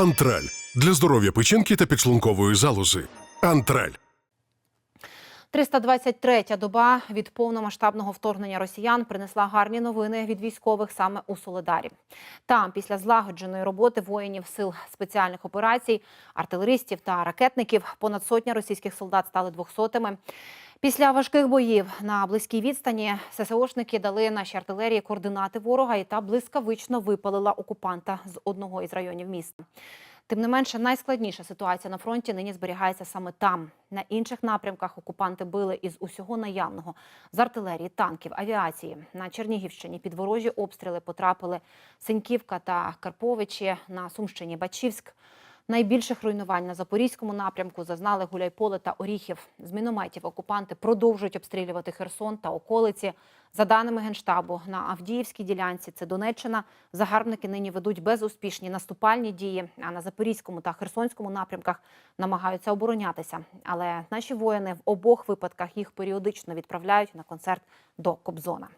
Антраль для здоров'я печінки та підшлункової залози. Антраль. 323-я доба від повномасштабного вторгнення росіян принесла гарні новини від військових саме у Соледарі. Там, після злагодженої роботи воїнів сил спеціальних операцій, артилеристів та ракетників, понад сотня російських солдат стали двохсотими. Після важких боїв на близькій відстані ССОшники дали нашій артилерії координати ворога і та блискавично випалила окупанта з одного із районів міста. Тим не менше, найскладніша ситуація на фронті нині зберігається саме там. На інших напрямках окупанти били із усього наявного з артилерії, танків, авіації. На Чернігівщині під ворожі обстріли потрапили Синьківка та Карповичі, на Сумщині Бачівськ. Найбільших руйнувань на запорізькому напрямку зазнали Гуляйполе та Оріхів. З мінометів окупанти продовжують обстрілювати Херсон та околиці. За даними генштабу, на Авдіївській ділянці це Донеччина. Загарбники нині ведуть безуспішні наступальні дії. А на запорізькому та херсонському напрямках намагаються оборонятися. Але наші воїни в обох випадках їх періодично відправляють на концерт до Кобзона.